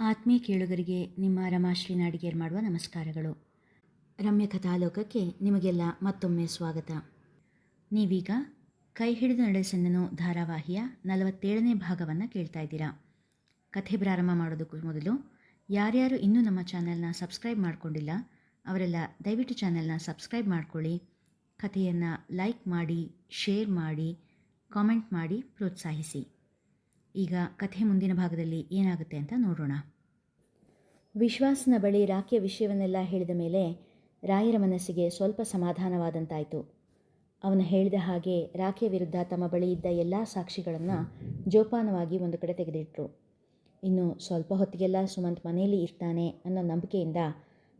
ಆತ್ಮೀಯ ಕೇಳುಗರಿಗೆ ನಿಮ್ಮ ರಮಾಶ್ರೀ ನಾಡಿಗೇರ್ ಮಾಡುವ ನಮಸ್ಕಾರಗಳು. ರಮ್ಯ ಕಥಾಲೋಕಕ್ಕೆ ನಿಮಗೆಲ್ಲ ಮತ್ತೊಮ್ಮೆ ಸ್ವಾಗತ. ನೀವೀಗ ಕೈ ಹಿಡಿದು ನಡೆಸೆಂದನು ಧಾರಾವಾಹಿಯ ನಲವತ್ತೇಳನೇ ಭಾಗವನ್ನು ಕೇಳ್ತಾ ಇದ್ದೀರಾ. ಕಥೆ ಪ್ರಾರಂಭ ಮಾಡೋದಕ್ಕೂ ಮೊದಲು ಯಾರ್ಯಾರು ಇನ್ನೂ ನಮ್ಮ ಚಾನೆಲ್ನ ಸಬ್ಸ್ಕ್ರೈಬ್ ಮಾಡಿಕೊಂಡಿಲ್ಲ, ಅವರೆಲ್ಲ ದಯವಿಟ್ಟು ಚಾನೆಲ್ನ ಸಬ್ಸ್ಕ್ರೈಬ್ ಮಾಡಿಕೊಳ್ಳಿ. ಕಥೆಯನ್ನು ಲೈಕ್ ಮಾಡಿ, ಶೇರ್ ಮಾಡಿ, ಕಾಮೆಂಟ್ ಮಾಡಿ ಪ್ರೋತ್ಸಾಹಿಸಿ. ಈಗ ಕಥೆ ಮುಂದಿನ ಭಾಗದಲ್ಲಿ ಏನಾಗುತ್ತೆ ಅಂತ ನೋಡೋಣ. ವಿಶ್ವಾಸನ ಬಳಿ ರಾಖಿಯ ವಿಷಯವನ್ನೆಲ್ಲ ಹೇಳಿದ ಮೇಲೆ ರಾಯರ ಮನಸ್ಸಿಗೆ ಸ್ವಲ್ಪ ಸಮಾಧಾನವಾದಂತಾಯಿತು. ಅವನು ಹೇಳಿದ ಹಾಗೆ ರಾಖಿಯ ವಿರುದ್ಧ ತಮ್ಮ ಬಳಿ ಇದ್ದ ಎಲ್ಲ ಸಾಕ್ಷಿಗಳನ್ನು ಜೋಪಾನವಾಗಿ ಒಂದು ಕಡೆ ತೆಗೆದಿಟ್ಟರು ಇನ್ನು ಸ್ವಲ್ಪ ಹೊತ್ತಿಗೆಲ್ಲ ಸುಮಂತ್ ಮನೆಯಲ್ಲಿ ಇರ್ತಾನೆ ಅನ್ನೋ ನಂಬಿಕೆಯಿಂದ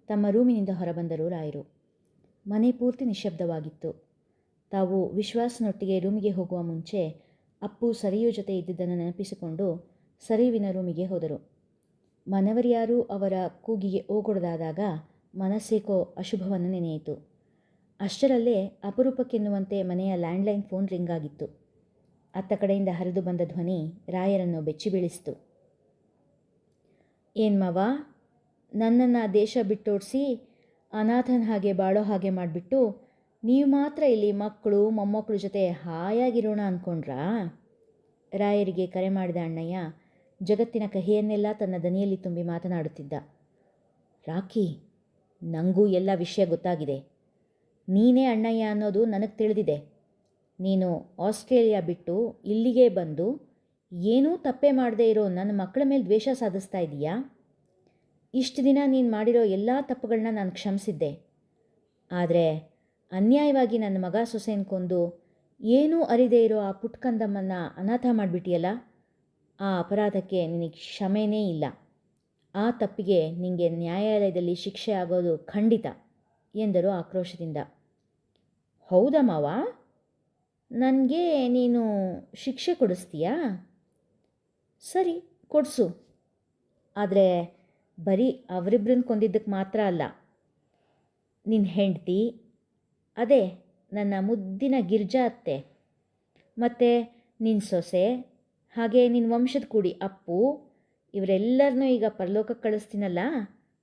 ತಮ್ಮ ರೂಮಿನಿಂದ ಹೊರಬಂದರು ರಾಯರು. ಮನೆ ಪೂರ್ತಿ ನಿಶ್ಶಬ್ದವಾಗಿತ್ತು ತಾವು ವಿಶ್ವಾಸನೊಟ್ಟಿಗೆ ರೂಮಿಗೆ ಹೋಗುವ ಮುಂಚೆ ಅಪ್ಪು ಸರಿಯು ಜೊತೆ ಇದ್ದಿದ್ದನ್ನು ನೆನಪಿಸಿಕೊಂಡು ಸರಿವಿನ ರೂಮಿಗೆ ಹೋದರು. ಮನವರ್ಯಾರೂ ಅವರ ಕೂಗಿಗೆ ಓಗೊಡದಾದಾಗ ಮನಸ್ಸೇಕೋ ಅಶುಭವನ್ನು ನೆನೆಯಿತು. ಅಷ್ಟರಲ್ಲೇ ಅಪರೂಪಕ್ಕೆನ್ನುವಂತೆ ಮನೆಯ ಲ್ಯಾಂಡ್ಲೈನ್ ಫೋನ್ ರಿಂಗ್ ಆಗಿತ್ತು. ಅತ್ತ ಕಡೆಯಿಂದ ಹರಿದು ಬಂದ ಧ್ವನಿ ರಾಯರನ್ನು ಬೆಚ್ಚಿ ಬೀಳಿಸಿತು. ಏನು ನನ್ನನ್ನು ದೇಶ ಬಿಟ್ಟೋಡಿಸಿ ಅನಾಥನ ಹಾಗೆ ಬಾಳೋ ಹಾಗೆ ಮಾಡಿಬಿಟ್ಟು ನೀವು ಮಾತ್ರ ಇಲ್ಲಿ ಮಕ್ಕಳು, ಮೊಮ್ಮಕ್ಕಳು ಜೊತೆ ಹಾಯಾಗಿರೋಣ ಅಂದ್ಕೊಂಡ್ರಾ ರಾಯರಿಗೆ ಕರೆ ಮಾಡಿದ ಅಣ್ಣಯ್ಯ ಜಗತ್ತಿನ ಕಹಿಯನ್ನೆಲ್ಲ ತನ್ನ ದನಿಯಲ್ಲಿ ತುಂಬಿ ಮಾತನಾಡುತ್ತಿದ್ದ. ರಾಕಿ ನನಗೂ ಎಲ್ಲ ವಿಷಯ ಗೊತ್ತಾಗಿದೆ. ನೀನೇ ಅಣ್ಣಯ್ಯ ಅನ್ನೋದು ನನಗೆ ತಿಳಿದಿದೆ. ನೀನು ಆಸ್ಟ್ರೇಲಿಯಾ ಬಿಟ್ಟು ಇಲ್ಲಿಗೆ ಬಂದು ಏನೂ ತಪ್ಪೇ ಮಾಡದೇ ಇರೋ ನನ್ನ ಮಕ್ಕಳ ಮೇಲೆ ದ್ವೇಷ ಸಾಧಿಸ್ತಾ ಇದೀಯಾ? ಇಷ್ಟು ದಿನ ನೀನು ಮಾಡಿರೋ ಎಲ್ಲ ತಪ್ಪುಗಳನ್ನ ನಾನು ಕ್ಷಮಿಸಿದ್ದೆ. ಆದರೆ ಅನ್ಯಾಯವಾಗಿ ನನ್ನ ಮಗ ಸೊಸೆನ ಕೊಂದು ಏನೂ ಅರಿದೇ ಇರೋ ಆ ಪುಟ್ಕಂದಮ್ಮನ್ನು ಅನಾಥ ಮಾಡಿಬಿಟ್ಟಿಯಲ್ಲ, ಆ ಅಪರಾಧಕ್ಕೆ ನಿನಗೆ ಕ್ಷಮೆನೇ ಇಲ್ಲ. ಆ ತಪ್ಪಿಗೆ ನಿನಗೆ ನ್ಯಾಯಾಲಯದಲ್ಲಿ ಶಿಕ್ಷೆ ಆಗೋದು ಖಂಡಿತ ಎಂದರು ಆಕ್ರೋಶದಿಂದ. ಹೌದಾ ಮಾವ? ನನಗೆ ನೀನು ಶಿಕ್ಷೆ ಕೊಡಿಸ್ತೀಯಾ? ಸರಿ, ಕೊಡಿಸು. ಆದರೆ ಬರೀ ಅವರಿಬ್ಬರನ್ನ ಕೊಂದಿದ್ದಕ್ಕೆ ಮಾತ್ರ ಅಲ್ಲ ನಿನ್ನ ಹೆಂಡ್ತಿ ಅದೇ, ನನ್ನ ಮುದ್ದಿನ ಗಿರ್ಜಾ ಅತ್ತೆ. ಮತ್ತು ನಿನ್ನ ಸೊಸೆ, ಹಾಗೆ ನಿನ್ನ ವಂಶದ ಕೂಡಿ ಅಪ್ಪು ಇವರೆಲ್ಲರನ್ನೂ ಈಗ ಪರಲೋಕಕ್ಕೆ ಕಳಿಸ್ತೀನಲ್ಲ,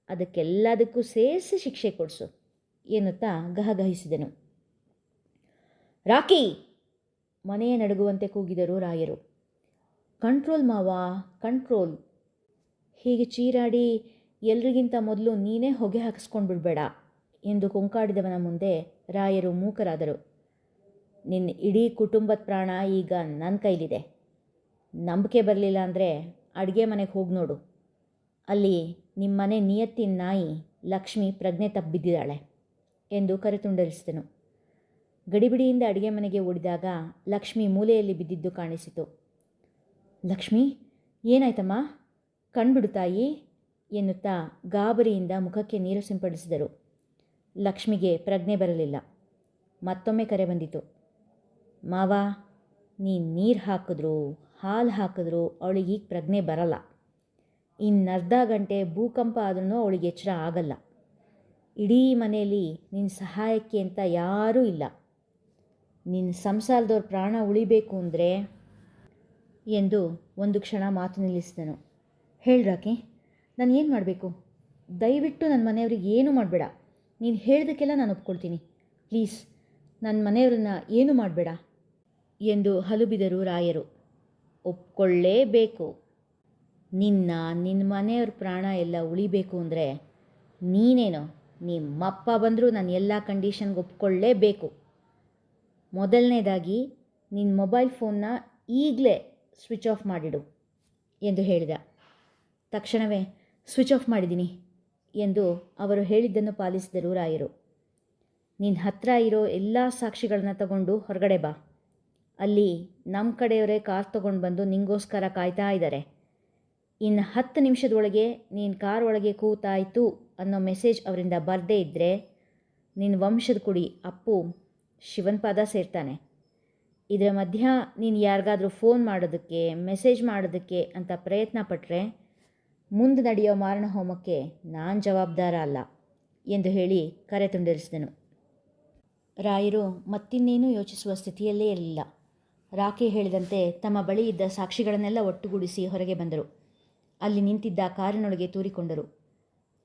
ಅದಕ್ಕೆಲ್ಲದಕ್ಕೂ ಸೇರಿಸಿ ಶಿಕ್ಷೆ ಕೊಡಿಸು, ಎನ್ನುತ್ತಾ ಗಹಗಹಿಸಿದನು. ರಾಕಿ ಮನೆಯ ನಡುಗುವಂತೆ ಕೂಗಿದರು ರಾಯರು. ಕಂಟ್ರೋಲ್ ಮಾವಾ, ಕಂಟ್ರೋಲ್. ಹೀಗೆ ಚೀರಾಡಿ ಎಲ್ರಿಗಿಂತ ಮೊದಲು ನೀನೇ ಹೊಗೆ ಹಾಕಿಸ್ಕೊಂಡು ಬಿಡಬೇಡ ಎಂದು ಕೊಂಕಾಡಿದವನ ಮುಂದೆ ರಾಯರು ಮೂಕರಾದರು. ನಿನ್ನ ಇಡೀ ಕುಟುಂಬದ ಪ್ರಾಣ ಈಗ ನನ್ನ ಕೈಲಿದೆ. ನಂಬಿಕೆ ಬರಲಿಲ್ಲ ಅಂದರೆ ಅಡುಗೆ ಮನೆಗೆ ಹೋಗಿ ನೋಡು. ಅಲ್ಲಿ ನಿಮ್ಮನೆ ನಿಯತ್ತಿನ ನಾಯಿ ಲಕ್ಷ್ಮಿ ಪ್ರಜ್ಞೆ ತಪ್ಪಿದ್ದಿದ್ದಾಳೆ ಎಂದು ಕರೆತುಂಡರಿಸಿದನು. ಗಡಿಬಿಡಿಯಿಂದ ಅಡುಗೆ ಮನೆಗೆ ಓಡಿದಾಗ ಲಕ್ಷ್ಮಿ ಮೂಲೆಯಲ್ಲಿ ಬಿದ್ದಿದ್ದು ಕಾಣಿಸಿತು. ಲಕ್ಷ್ಮಿ, ಏನಾಯ್ತಮ್ಮ? ಕಣ್ಬಿಡು ತಾಯಿ ಎನ್ನುತ್ತಾ ಗಾಬರಿಯಿಂದ ಮುಖಕ್ಕೆ ನೀರು ಸಿಂಪಡಿಸಿದರು. ಲಕ್ಷ್ಮಿಗೆ ಪ್ರಜ್ಞೆ ಬರಲಿಲ್ಲ. ಮತ್ತೊಮ್ಮೆ ಕರೆ ಬಂದಿತು. ಮಾವ, ನೀನು ನೀರು ಹಾಕಿದ್ರು, ಹಾಲು ಹಾಕಿದ್ರು ಅವಳಿಗೆ ಈಗ ಪ್ರಜ್ಞೆ ಬರಲ್ಲ. ಇನ್ನರ್ಧ ಗಂಟೆ ಭೂಕಂಪ ಆದ್ರೂ ಅವಳಿಗೆ ಎಚ್ಚರ ಆಗಲ್ಲ. ಇಡೀ ಮನೆಯಲ್ಲಿ ನಿನ್ನ ಸಹಾಯಕ್ಕೆ ಅಂತ ಯಾರೂ ಇಲ್ಲ. ನಿನ್ನ ಸಂಸಾರದವ್ರ ಪ್ರಾಣ ಉಳಿಬೇಕು ಅಂದರೆ ಎಂದು ಒಂದು ಕ್ಷಣ ಮಾತು ನಿಲ್ಲಿಸಿದನು. ಹೇಳ್ರಾಕೆ ನಾನು ಏನು ಮಾಡಬೇಕು? ದಯವಿಟ್ಟು ನನ್ನ ಮನೆಯವ್ರಿಗೆ ಏನೂ ಮಾಡಬೇಡ. ನೀನು ಹೇಳಿದಕ್ಕೆಲ್ಲ ನಾನು ಒಪ್ಕೊಳ್ತೀನಿ. ಪ್ಲೀಸ್ ನನ್ನ ಮನೆಯವ್ರನ್ನ ಏನು ಮಾಡಬೇಡ? ಎಂದು ಹಲುಬಿದರು ರಾಯರು. ಒಪ್ಕೊಳ್ಳೇಬೇಕು. ನಿನ್ನ ನಿನ್ನ ಮನೆಯವ್ರ ಪ್ರಾಣ ಎಲ್ಲ ಉಳಿಬೇಕು ಅಂದರೆ ನೀನೇನೋ? ನಿಮ್ಮಪ್ಪ ಬಂದರೂ ನಾನು ಎಲ್ಲ ಕಂಡೀಷನ್ಗೆ ಒಪ್ಕೊಳ್ಳೇಬೇಕು. ಮೊದಲನೇದಾಗಿ ನಿನ್ನ ಮೊಬೈಲ್ ಫೋನ್ನ ಈಗಲೇ ಸ್ವಿಚ್ ಆಫ್ ಮಾಡಿಡು ಎಂದು ಹೇಳಿದ. ತಕ್ಷಣವೇ ಸ್ವಿಚ್ ಆಫ್ ಮಾಡಿದ್ದೀನಿ ಎಂದು ಅವರು ಹೇಳಿದ್ದನ್ನು ಪಾಲಿಸಿದರು ರಾಯರು. ನಿನ್ನ ಹತ್ರ ಇರೋ ಎಲ್ಲ ಸಾಕ್ಷಿಗಳನ್ನ ತಗೊಂಡು ಹೊರಗಡೆ ಬಾ. ಅಲ್ಲಿ ನಮ್ಮ ಕಡೆಯವರೇ ಕಾರ್ ತಗೊಂಡು ಬಂದು ನಿಂಗೋಸ್ಕರ ಕಾಯ್ತಾ ಇದ್ದಾರೆ ಇನ್ನು ಹತ್ತು ನಿಮಿಷದೊಳಗೆ ನೀನು ಕಾರ್ ಒಳಗೆ ಕೂತಾಯಿತು ಅನ್ನೋ ಮೆಸೇಜ್ ಅವರಿಂದ ಬರದೇ ಇದ್ದರೆ ನಿನ್ನ ವಂಶದ ಕುಡಿ, ಅಪ್ಪು, ಶಿವನ್ ಪಾದ ಸೇರ್ತಾನೆ. ಇದರ ಮಧ್ಯ ನೀನು ಯಾರಿಗಾದರೂ ಫೋನ್ ಮಾಡೋದಕ್ಕೆ, ಮೆಸೇಜ್ ಮಾಡೋದಕ್ಕೆ ಅಂತ ಪ್ರಯತ್ನ ಪಟ್ಟರೆ ಮುಂದೆ ನಡೆಯೋ ಮಾರಣ ಹೋಮಕ್ಕೆ ನಾನು ಜವಾಬ್ದಾರ ಅಲ್ಲ ಎಂದು ಹೇಳಿ ಕರೆ ತುಂಡರಿಸಿದನು. ರಾಯರು, ಮತ್ತಿನ್ನೇನೂ ಯೋಚಿಸುವ ಸ್ಥಿತಿಯಲ್ಲೇ ಇರಲಿಲ್ಲ. ರಾಕಿ ಹೇಳಿದಂತೆ ತಮ್ಮ ಬಳಿ ಇದ್ದ ಸಾಕ್ಷಿಗಳನ್ನೆಲ್ಲ ಒಟ್ಟುಗೂಡಿಸಿ ಹೊರಗೆ ಬಂದರು. ಅಲ್ಲಿ ನಿಂತಿದ್ದ ಕಾರಿನೊಳಗೆ ತೂರಿಕೊಂಡರು.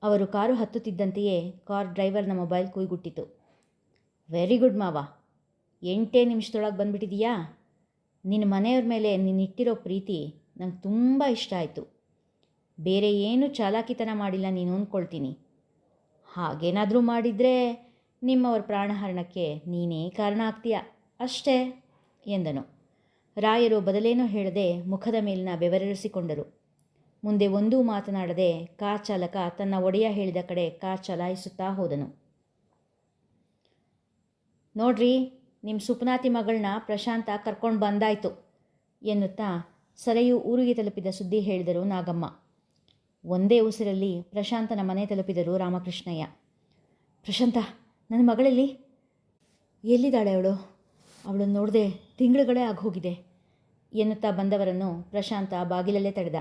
ಅವರು ಕಾರು ಹತ್ತುತ್ತಿದ್ದಂತೆಯೇ ಕಾರ್ ಡ್ರೈವರ್ನ ಮೊಬೈಲ್ ಕುಯ್ಗುಟ್ಟಿತು ವೆರಿ ಗುಡ್ ಮಾವ. ಎಂಟೇ ನಿಮಿಷದೊಳಗೆ ಬಂದ್ಬಿಟ್ಟಿದೀಯಾ? ನಿನ್ನ ಮನೆಯವ್ರ ಮೇಲೆ ನೀನಿಟ್ಟಿರೋ ಪ್ರೀತಿ ನಂಗೆ ತುಂಬ ಇಷ್ಟ ಆಯಿತು. ಬೇರೆ ಏನು ಚಾಲಾಕಿತನ ಮಾಡಿಲ್ಲ ನೀನು ಅಂದ್ಕೊಳ್ತೀನಿ. ಹಾಗೇನಾದರೂ ಮಾಡಿದರೆ ನಿಮ್ಮವರ ಪ್ರಾಣಹರಣಕ್ಕೆ ನೀನೇ ಕಾರಣ ಆಗ್ತೀಯ. ಅಷ್ಟೇ, ಎಂದನು. ರಾಯರು ಬದಲೇನೋ ಹೇಳದೆ ಮುಖದ ಮೇಲಿನ ಬೆವರಿಸಿಕೊಂಡರು ಮುಂದೆ ಒಂದೂ ಮಾತನಾಡದೆ ಕಾರ್ ಚಾಲಕ ತನ್ನ ಒಡೆಯ ಹೇಳಿದ ಕಡೆ ಕಾರ್ ಚಲಾಯಿಸುತ್ತಾ ಹೋದನು. ನೋಡ್ರಿ ನಿಮ್ಮ ಸುಪ್ನಾತಿ ಮಗಳನ್ನ ಪ್ರಶಾಂತ ಕರ್ಕೊಂಡು ಬಂದಾಯ್ತು, ಎನ್ನುತ್ತಾ ಸರೆಯು ಊರಿಗೆ ತಲುಪಿದ ಸುದ್ದಿ ಹೇಳಿದರು ನಾಗಮ್ಮ. ಒಂದೇ ಉಸಿರಲ್ಲಿ ಪ್ರಶಾಂತನ ಮನೆ ತಲುಪಿದರು ರಾಮಕೃಷ್ಣಯ್ಯ. ಪ್ರಶಾಂತ, ನನ್ನ ಮಗಳಲ್ಲಿ? ಎಲ್ಲಿದ್ದಾಳೆ ಅವಳು? ಅವಳನ್ನು ನೋಡದೆ ತಿಂಗಳುಗಳೇ ಆಗೋಗಿದೆ ಎನ್ನುತ್ತಾ ಬಂದವರನ್ನು ಪ್ರಶಾಂತ ಬಾಗಿಲಲ್ಲೇ ತಡೆದ.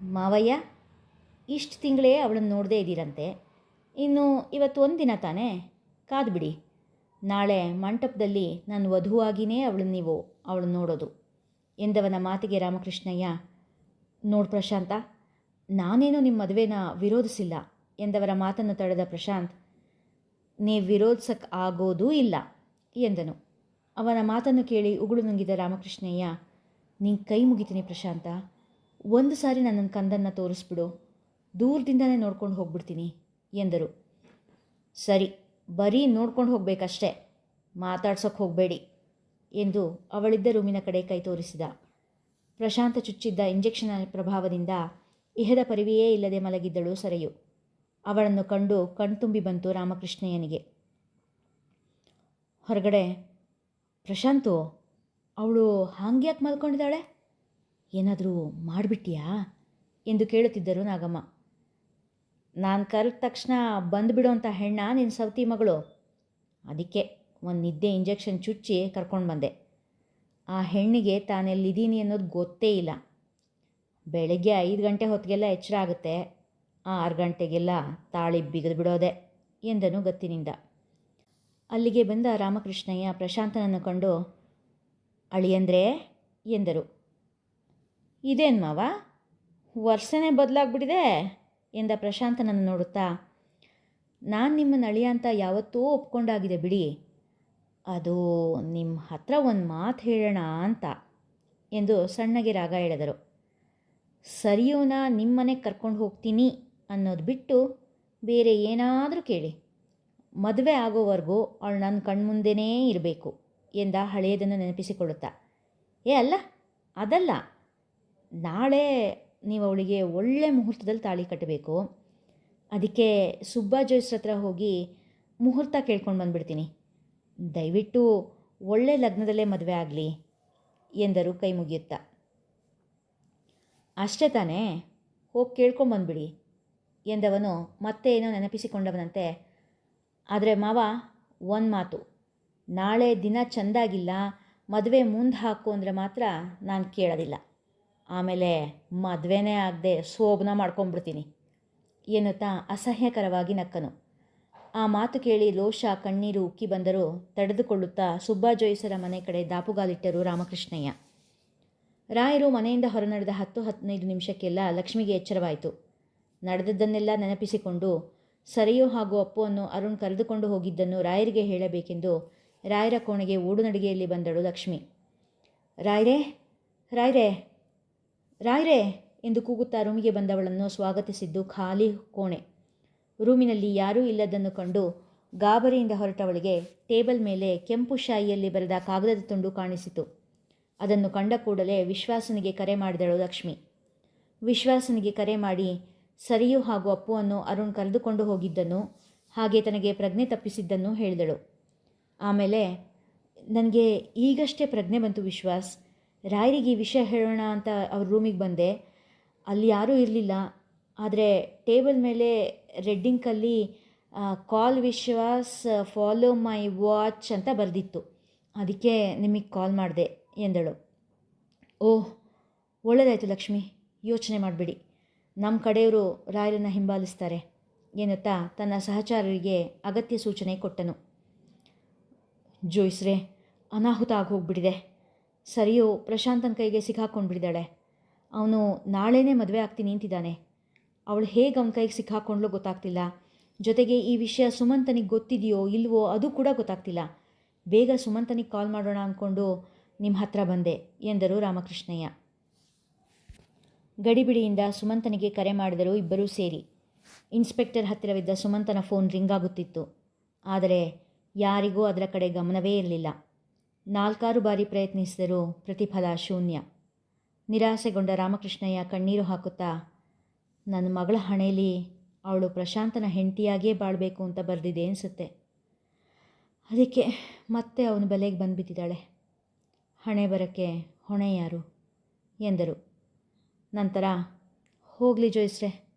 ಮಾವಯ್ಯ, ಇಷ್ಟು ತಿಂಗಳೇ ಅವಳನ್ನು ನೋಡದೇ ಇದ್ದೀರಂತೆ. ಇನ್ನು ಇವತ್ತು ಒಂದು ದಿನ ತಾನೇ? ಕಾದ್ಬಿಡಿ ನಾಳೆ ಮಂಟಪದಲ್ಲಿ ನಾನು ವಧುವಾಗಿಯೇ ಅವಳನ್ನು ನೀವು ಅವಳನ್ನು ನೋಡೋದು ಎಂದವನ ಮಾತಿಗೆ ರಾಮಕೃಷ್ಣಯ್ಯ, ನೋಡು ಪ್ರಶಾಂತ ನಾನೇನು ನಿಮ್ಮ ಮದುವೆನ ವಿರೋಧಿಸಿಲ್ಲ ಎಂದವರ ಮಾತನ್ನು ತಡೆದ ಪ್ರಶಾಂತ್ ನೀವು ವಿರೋಧಿಸಕ್ಕೆ ಆಗೋದೂ ಇಲ್ಲ ಎಂದನು. ಅವನ ಮಾತನ್ನು ಕೇಳಿ ಉಗುಳು ನುಂಗಿದ ರಾಮಕೃಷ್ಣಯ್ಯ ನಿಂಗೆ ಕೈ ಮುಗಿತೀನಿ ಪ್ರಶಾಂತ. ಒಂದು ಸಾರಿ ನನ್ನನ್ನು ಕಂದನ್ನು ತೋರಿಸ್ಬಿಡು. ದೂರದಿಂದನೇ ನೋಡ್ಕೊಂಡು ಹೋಗ್ಬಿಡ್ತೀನಿ ಎಂದರು. ಸರಿ, ಬರೀ ನೋಡ್ಕೊಂಡು ಹೋಗಬೇಕಷ್ಟೇ. ಮಾತಾಡ್ಸೋಕ್ಕೆ ಹೋಗಬೇಡಿ ಎಂದು ಅವಳಿದ್ದ ರೂಮಿನ ಕಡೆ ಕೈ ತೋರಿಸಿದ. ಪ್ರಶಾಂತ ಚುಚ್ಚಿದ್ದ ಇಂಜೆಕ್ಷನ್ ಪ್ರಭಾವದಿಂದ ಇಹದ ಪರಿವೆಯೇ ಇಲ್ಲದೆ ಮಲಗಿದ್ದಳು ಸರೆಯು. ಅವಳನ್ನು ಕಂಡು ಕಣ್ತುಂಬಿ ಬಂತು ರಾಮಕೃಷ್ಣಯ್ಯನಿಗೆ. ಹೊರಗಡೆ, ಪ್ರಶಾಂತು, ಅವಳು ಹಾಂಗ್ಯಾಕೆ ಮಲ್ಕೊಂಡಿದ್ದಾಳೆ? ಏನಾದರೂ ಮಾಡಿಬಿಟ್ಟಿಯಾ ಎಂದು ಕೇಳುತ್ತಿದ್ದರು ನಾಗಮ್ಮ. ನಾನು ಕರೆದ ತಕ್ಷಣ ಬಂದುಬಿಡು ಅಂತ ಹೆಣ್ಣ ನಿನ್ನ ಸವತಿ ಮಗಳು. ಅದಕ್ಕೆ ಒಂದು ನಿದ್ದೆ ಇಂಜೆಕ್ಷನ್ ಚುಚ್ಚಿ ಕರ್ಕೊಂಡು ಬಂದೆ. ಆ ಹೆಣ್ಣಿಗೆ ತಾನೆಲ್ಲಿದ್ದೀನಿ ಅನ್ನೋದು ಗೊತ್ತೇ ಇಲ್ಲ. ಬೆಳಗ್ಗೆ ಐದು ಗಂಟೆ ಹೊತ್ತಿಗೆಲ್ಲ ಎಚ್ಚರ ಆಗುತ್ತೆ. ಆರು ಗಂಟೆಗೆಲ್ಲ ತಾಳಿ ಬಿಗಿದು ಬಿಡೋದೆ ಎಂದನು ಗತ್ತಿನಿಂದ. ಅಲ್ಲಿಗೆ ಬಂದ ರಾಮಕೃಷ್ಣಯ್ಯ ಪ್ರಶಾಂತನನ್ನು ಕಂಡು, ಅಳಿಯಂದ್ರೆ, ಎಂದರು. ಇದೇನು ಮಾವ? ವರ್ಷನೇ ಬದಲಾಗ್ಬಿಟ್ಟಿದೆ, ಎಂದ ಪ್ರಶಾಂತನನ್ನು ನೋಡುತ್ತಾ, ನಾನು ನಿಮ್ಮನ್ನು ಅಳಿಯ ಅಂತ ಯಾವತ್ತೂ ಒಪ್ಕೊಂಡಾಗಿದೆ ಬಿಡಿ. ಅದು ನಿಮ್ಮ ಹತ್ರ ಒಂದು ಮಾತು ಹೇಳೋಣ ಅಂತ, ಎಂದು ಸಣ್ಣಗೆ ರಾಗ ಎಳೆದರು ಸರಿಯೂನ, ನಿಮ್ಮನೆ ಕರ್ಕೊಂಡು ಹೋಗ್ತೀನಿ ಅನ್ನೋದು ಬಿಟ್ಟು ಬೇರೆ ಏನಾದರೂ ಕೇಳಿ. ಮದುವೆ ಆಗೋವರೆಗೂ ಅವಳು ನನ್ನ ಕಣ್ಮುಂದೆನೇ ಇರಬೇಕು ಎಂದ ಹಳೆಯದನ್ನು ನೆನಪಿಸಿಕೊಳ್ಳುತ್ತಾ. ಏ ಅಲ್ಲ, ಅದಲ್ಲ. ನಾಳೆ ನೀವು ಅವಳಿಗೆ ಒಳ್ಳೆ ಮುಹೂರ್ತದಲ್ಲಿ ತಾಳಿ ಕಟ್ಟಬೇಕು ಅದಕ್ಕೆ ಸುಬ್ಬಾ ಜೋಯ್ಸ್ ಹತ್ರ ಹೋಗಿ ಮುಹೂರ್ತ ಕೇಳ್ಕೊಂಡು ಬಂದುಬಿಡ್ತೀನಿ. ದಯವಿಟ್ಟು ಒಳ್ಳೆ ಲಗ್ನದಲ್ಲೇ ಮದುವೆ ಆಗಲಿ ಎಂದರು ಕೈ ಮುಗಿಯುತ್ತಾ ಅಷ್ಟೇ ತಾನೇ? ಹೋಗಿ ಕೇಳ್ಕೊಂಬಂದ್ಬಿಡಿ ಎಂದವನು ಮತ್ತೆ ಏನೋ ನೆನಪಿಸಿಕೊಂಡವನಂತೆ. ಆದರೆ ಮಾವ, ಒಂದು ಮಾತು, ನಾಳೆ ದಿನ ಚೆಂದಾಗಿಲ್ಲ, ಮದುವೆ ಮುಂದೆ ಹಾಕು ಅಂದರೆ ಮಾತ್ರ ನಾನು ಕೇಳೋದಿಲ್ಲ. ಆಮೇಲೆ ಮದುವೆನೇ ಆಗದೆ ಸೋಬನ ಮಾಡ್ಕೊಂಬಿಡ್ತೀನಿ ಎನ್ನುತ್ತಾ ಅಸಹ್ಯಕರವಾಗಿ ನಕ್ಕನು. ಆ ಮಾತು ಕೇಳಿ ಲೋಷ ಕಣ್ಣೀರು ಉಕ್ಕಿ ಬಂದರೂ ತಡೆದುಕೊಳ್ಳುತ್ತಾ ಸುಬ್ಬಾ ಜೋಯಿಸರ ಮನೆ ಕಡೆ ದಾಪುಗಾಲಿಟ್ಟರು ರಾಮಕೃಷ್ಣಯ್ಯ. ರಾಯರು ಮನೆಯಿಂದ ಹೊರನಡೆದ ಹತ್ತು ಹದಿನೈದು ನಿಮಿಷಕ್ಕೆಲ್ಲ ಲಕ್ಷ್ಮಿಗೆ ಎಚ್ಚರವಾಯಿತು. ನಡೆದದ್ದನ್ನೆಲ್ಲ ನೆನಪಿಸಿಕೊಂಡು, ಸರಿಯೋ ಹಾಗೂ ಅಪ್ಪುವನ್ನು ಅರುಣ್ ಕರೆದುಕೊಂಡು ಹೋಗಿದ್ದನ್ನು ರಾಯರಿಗೆ ಹೇಳಬೇಕೆಂದು ರಾಯರ ಕೋಣೆಗೆ ಓಡುನಡಿಗೆಯಲ್ಲಿ ಬಂದಳು ಲಕ್ಷ್ಮಿ. ರಾಯ್ರೇ ರಾಯ್ರೇ ರಾಯ್ರೇ ಎಂದು ಕೂಗುತ್ತಾ ರೂಮಿಗೆ ಬಂದವಳನ್ನು ಸ್ವಾಗತಿಸಿದ್ದು ಖಾಲಿ ಕೋಣೆ. ರೂಮಿನಲ್ಲಿ ಯಾರೂ ಇಲ್ಲದನ್ನು ಕಂಡು ಗಾಬರಿಯಿಂದ ಹೊರಟವಳಿಗೆ ಟೇಬಲ್ ಮೇಲೆ ಕೆಂಪು ಶಾಯಿಯಲ್ಲಿ ಬರೆದ ಕಾಗದದ ತುಂಡು ಕಾಣಿಸಿತು. ಅದನ್ನು ಕಂಡ ಕೂಡಲೇ ವಿಶ್ವಾಸನಿಗೆ ಕರೆ ಮಾಡಿದಳು ಲಕ್ಷ್ಮಿ. ವಿಶ್ವಾಸನಿಗೆ ಕರೆ ಮಾಡಿ, ಸರಿಯು ಹಾಗೂ ಅಪ್ಪುವನ್ನು ಅರುಣ್ ಕರೆದುಕೊಂಡು ಹೋಗಿದ್ದನ್ನು ಹಾಗೆ ತನಗೆ ಪ್ರಜ್ಞೆ ತಪ್ಪಿಸಿದ್ದನ್ನು ಹೇಳಿದಳು. ಆಮೇಲೆ, ನನಗೆ ಈಗಷ್ಟೇ ಪ್ರಜ್ಞೆ ಬಂತು ವಿಶ್ವಾಸ್. ರಾಯರಿಗೆ ಈ ವಿಷಯ ಹೇಳೋಣ ಅಂತ ಅವ್ರ ರೂಮಿಗೆ ಬಂದೆ. ಅಲ್ಲಿ ಯಾರೂ ಇರಲಿಲ್ಲ. ಆದರೆ ಟೇಬಲ್ ಮೇಲೆ ರೆಡ್ಡಿಂಕಲ್ಲಿ call Vishwas, follow my watch ಅಂತ ಬರೆದಿತ್ತು. ಅದಕ್ಕೆ ನಿಮಗೆ ಕಾಲ್ ಮಾಡಿದೆ. ಎಂದಳು. ಓಹ್ ಒಳ್ಳೆಯದಾಯಿತು ಲಕ್ಷ್ಮಿ, ಯೋಚನೆ ಮಾಡಬೇಡಿ. ನಮ್ಮ ಕಡೆಯವರು ರಾಯರನ್ನು ಹಿಂಬಾಲಿಸ್ತಾರೆ ಎನ್ನುತ್ತಾ ತನ್ನ ಸಹಚಾರರಿಗೆ ಅಗತ್ಯ ಸೂಚನೆ ಕೊಟ್ಟನು. ಜೋಯಿಸ್ರೆ, ಅನಾಹುತ ಆಗೋಗ್ಬಿಟ್ಟಿದೆ. ಸರಿಯೋ, ಪ್ರಶಾಂತನ ಕೈಗೆ ಸಿಕ್ಕಾಕೊಂಡ್ಬಿಟ್ಟಿದ್ದಾಳೆ ಅವನು ನಾಳೆನೇ ಮದುವೆ ಆಗ್ತೀನಿ ನಿಂತಿದ್ದಾನೆ ಅವಳು ಹೇಗೆ ಅವನ ಕೈಗೆ ಸಿಕ್ಕಾಕೊಂಡ್ಲೋ ಗೊತ್ತಾಗ್ತಿಲ್ಲ. ಜೊತೆಗೆ ಈ ವಿಷಯ ಸುಮಂತನಿಗೆ ಗೊತ್ತಿದೆಯೋ ಇಲ್ವೋ ಅದು ಕೂಡ ಗೊತ್ತಾಗ್ತಿಲ್ಲ. ಬೇಗ ಸುಮಂತನಿಗೆ ಕಾಲ್ ಮಾಡೋಣ ಅಂದ್ಕೊಂಡು ನಿಮ್ಮ ಹತ್ರ ಬಂದೆ ಎಂದರು ರಾಮಕೃಷ್ಣಯ್ಯ. ಗಡಿಬಿಡಿಯಿಂದ ಸುಮಂತನಿಗೆ ಕರೆ ಮಾಡಿದರು ಇಬ್ಬರೂ ಸೇರಿ. ಇನ್ಸ್ಪೆಕ್ಟರ್ ಹತ್ತಿರವಿದ್ದ ಸುಮಂತನ ಫೋನ್ ರಿಂಗ್ ಆಗುತ್ತಿತ್ತು. ಆದರೆ ಯಾರಿಗೂ ಅದರ ಕಡೆ ಗಮನವೇ ಇರಲಿಲ್ಲ. ನಾಲ್ಕಾರು ಬಾರಿ ಪ್ರಯತ್ನಿಸಿದರೂ ಪ್ರತಿಫಲ ಶೂನ್ಯ. ನಿರಾಸೆಗೊಂಡ ರಾಮಕೃಷ್ಣಯ್ಯ ಕಣ್ಣೀರು ಹಾಕುತ್ತಾ, ನನ್ನ ಮಗಳ ಹಣೆಯಲ್ಲಿ ಅವಳು ಪ್ರಶಾಂತನ ಹೆಂಡತಿಯಾಗಿಯೇ ಬಾಳಬೇಕು ಅಂತ ಬರೆದಿದೆ ಅನಿಸುತ್ತೆ. ಅದಕ್ಕೆ ಮತ್ತೆ ಅವನು ಬೆಲೆಗೆ ಬಂದುಬಿಟ್ಟಿದ್ದಾಳೆ. ಹಣೆ ಬರೋಕ್ಕೆ ಹೊಣೆ ಯಾರು? ಎಂದರು. ನಂತರ, ಹೋಗಲಿ ಜೋಯಿಸ್ರೆ,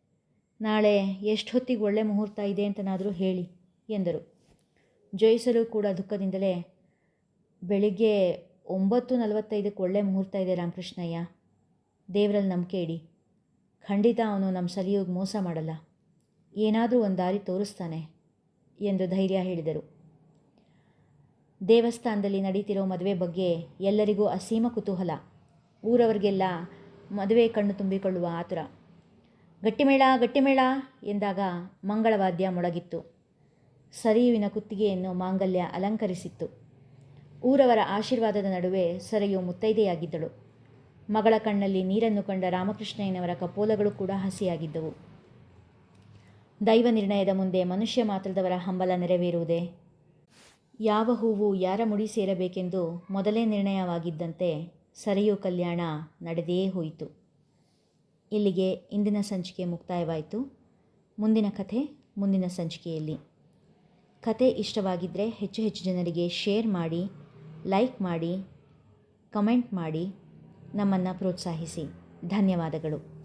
ನಾಳೆ ಎಷ್ಟು ಹೊತ್ತಿಗೆ ಒಳ್ಳೆ ಮುಹೂರ್ತ ಇದೆ ಅಂತನಾದರೂ ಹೇಳಿ, ಎಂದರು. ಜೋಯಿಸಲು ಕೂಡ ದುಃಖದಿಂದಲೇ, ಬೆಳಿಗ್ಗೆ ಒಂಬತ್ತು ನಲವತ್ತೈದಕ್ಕೆ ಒಳ್ಳೆ ಮುಹೂರ್ತ ಇದೆ ರಾಮಕೃಷ್ಣಯ್ಯ, ದೇವರಲ್ಲಿ ನಂಬಿಕೆ ಇಡಿ. ಖಂಡಿತ ಅವನು ನಮ್ಮ ಸಲಿಯೋಗಿ ಮೋಸ ಮಾಡಲ್ಲ. ಏನಾದರೂ ಒಂದು ದಾರಿ ತೋರಿಸ್ತಾನೆ, ಎಂದು ಧೈರ್ಯ ಹೇಳಿದರು. ದೇವಸ್ಥಾನದಲ್ಲಿ ನಡೀತಿರೋ ಮದುವೆ ಬಗ್ಗೆ ಎಲ್ಲರಿಗೂ ಅಸೀಮ ಕುತೂಹಲ. ಊರವರಿಗೆಲ್ಲ ಮದುವೆ ಕಣ್ಣು ತುಂಬಿಕೊಳ್ಳುವ ಆತುರ. ಗಟ್ಟಿಮೇಳ ಗಟ್ಟಿಮೇಳ ಎಂದಾಗ ಮಂಗಳವಾದ್ಯ ಮೊಳಗಿತ್ತು. ಸರಿಯುವಿನ ಕುತ್ತಿಗೆಯನ್ನು ಮಾಂಗಲ್ಯ ಅಲಂಕರಿಸಿತ್ತು. ಊರವರ ಆಶೀರ್ವಾದದ ನಡುವೆ ಸರಿಯು ಮುತ್ತೈದೆಯಾಗಿದ್ದಳು. ಮಗಳ ಕಣ್ಣಲ್ಲಿ ನೀರನ್ನು ಕಂಡ ರಾಮಕೃಷ್ಣಯ್ಯನವರ ಕಪೋಲಗಳು ಕೂಡ ಹಸಿಯಾಗಿದ್ದವು. ದೈವ ನಿರ್ಣಯದ ಮುಂದೆ ಮನುಷ್ಯ ಮಾತ್ರದವರ ಹಂಬಲ ನೆರವೇರುವುದೇ ಯಾವ ಹೂವು ಯಾರ ಮುಡಿ ಸೇರಬೇಕೆಂದು ಮೊದಲೇ ನಿರ್ಣಯವಾಗಿದ್ದಂತೆ ಸರಿಯು ಕಲ್ಯಾಣ ನಡೆದೇ ಹೋಯಿತು. ಇಲ್ಲಿಗೆ ಇಂದಿನ ಸಂಚಿಕೆ ಮುಕ್ತಾಯವಾಯಿತು. ಮುಂದಿನ ಕಥೆ ಮುಂದಿನ ಸಂಚಿಕೆಯಲ್ಲಿ. ಕತೆ ಇಷ್ಟವಾಗಿದ್ದರೆ ಹೆಚ್ಚು ಹೆಚ್ಚು ಜನರಿಗೆ ಶೇರ್ ಮಾಡಿ, ಲೈಕ್ ಮಾಡಿ, ಕಮೆಂಟ್ ಮಾಡಿ ನಮ್ಮನ್ನು ಪ್ರೋತ್ಸಾಹಿಸಿ. ಧನ್ಯವಾದಗಳು.